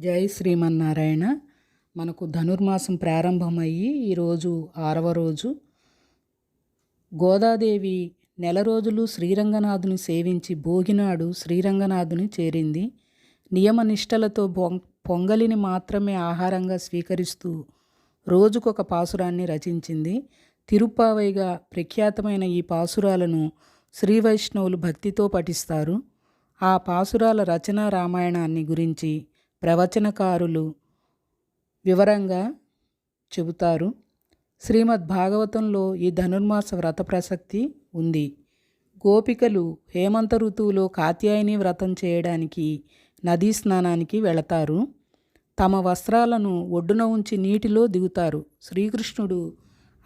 జై శ్రీమన్నారాయణ. మనకు ధనుర్మాసం ప్రారంభమయ్యి ఈరోజు ఆరవ రోజు. గోదాదేవి నెల రోజులు శ్రీరంగనాథుని సేవించి భోగినాడు శ్రీరంగనాథుని చేరింది. నియమనిష్టలతో పొంగలిని మాత్రమే ఆహారంగా స్వీకరిస్తూ రోజుకొక పాసురాన్ని రచించింది. తిరుప్పావైగా ప్రఖ్యాతమైన ఈ పాసురాలను శ్రీ వైష్ణవులు భక్తితో పఠిస్తారు. ఆ పాసురాల రచనా రామాయణాన్ని గురించి ప్రవచనకారులు వివరంగా చెబుతారు. శ్రీమద్ భాగవతంలో ఈ ధనుర్మాస వ్రత ప్రసక్తి ఉంది. గోపికలు హేమంత ఋతువులో కాత్యాయని వ్రతం చేయడానికి నదీ స్నానానికి వెళతారు. తమ వస్త్రాలను ఒడ్డున ఉంచి నీటిలో దిగుతారు. శ్రీకృష్ణుడు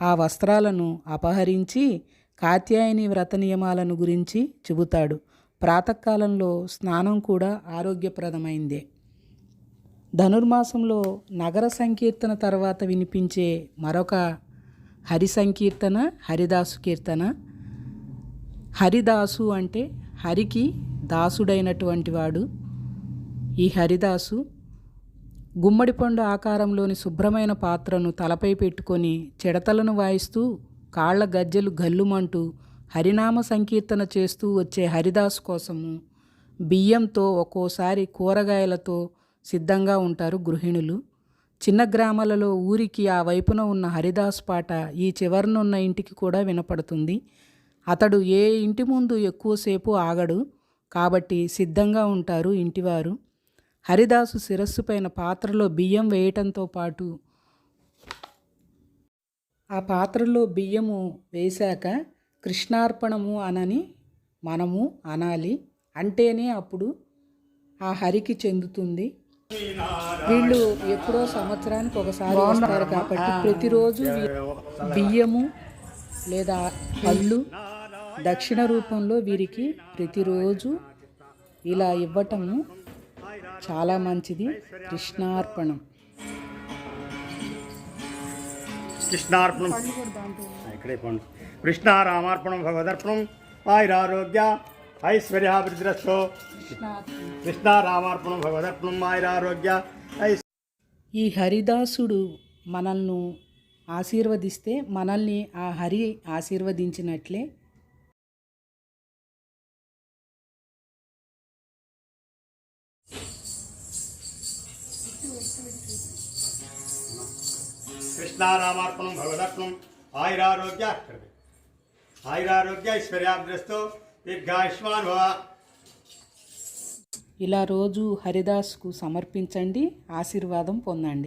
ఆ వస్త్రాలను అపహరించి కాత్యాయని వ్రత నియమాలను గురించి చెబుతాడు. ప్రాతకాలంలో స్నానం కూడా ఆరోగ్యప్రదమైందే. ధనుర్మాసంలో నగర సంకీర్తన తర్వాత వినిపించే మరొక హరి సంకీర్తన హరిదాసు కీర్తన. హరిదాసు అంటే హరికి దాసుడైనటువంటి వాడు. ఈ హరిదాసు గుమ్మడి పండు ఆకారంలోని శుభ్రమైన పాత్రను తలపై పెట్టుకొని చిడతలను వాయిస్తూ కాళ్ళ గజ్జెలు గల్లుమంటూ హరినామ సంకీర్తన చేస్తూ వచ్చే హరిదాసు కోసము బియ్యంతో ఒక్కోసారి కూరగాయలతో సిద్ధంగా ఉంటారు గృహిణులు. చిన్న గ్రామాలలో ఊరికి ఆ వైపున ఉన్న హరిదాస్ పాట ఈ చివరనున్న ఇంటికి కూడా వినపడుతుంది. అతడు ఏ ఇంటి ముందు ఎక్కువసేపు ఆగడు కాబట్టి సిద్ధంగా ఉంటారు ఇంటివారు. హరిదాసు శిరస్సు పైన పాత్రలో బియ్యం వేయటంతో పాటు ఆ పాత్రలో బియ్యము వేశాక కృష్ణార్పణము అనని మనము అనాలి అంటేనే అప్పుడు ఆ హరికి చెందుతుంది. వీళ్ళు ఎప్పుడో సంవత్సరానికి ఒకసారి వస్తారు కాబట్టి ప్రతిరోజు బియ్యము లేదా పళ్ళు దక్షిణ రూపంలో వీరికి ప్రతిరోజు ఇలా ఇవ్వటము చాలా మంచిది. కృష్ణార్పణం. కృష్ణార్పణం. ఇక్కడే పండు. కృష్ణారామార్పణం భగవదర్పణం ఆయురారోగ్య ఐశ్వర్యాభివృద్ధిరస్తో కృష్ణారామార్పణం భగవదర్పణం ఆయురారోగ్య ఈ హరిదాసుడు మనల్ని ఆశీర్వదిస్తే మనల్ని ఆ హరి ఆశీర్వదించినట్లే. కృష్ణారామార్పణం భగవదర్పణం ఆయురారోగ్య ఆయురారోగ్య ఐశ్వర్యాభివృద్ధితో దీర్ఘాయుష్మాన్ భవ ఇలా రోజు హరిదాస్కు సమర్పించండి ఆశీర్వాదం పొందండి.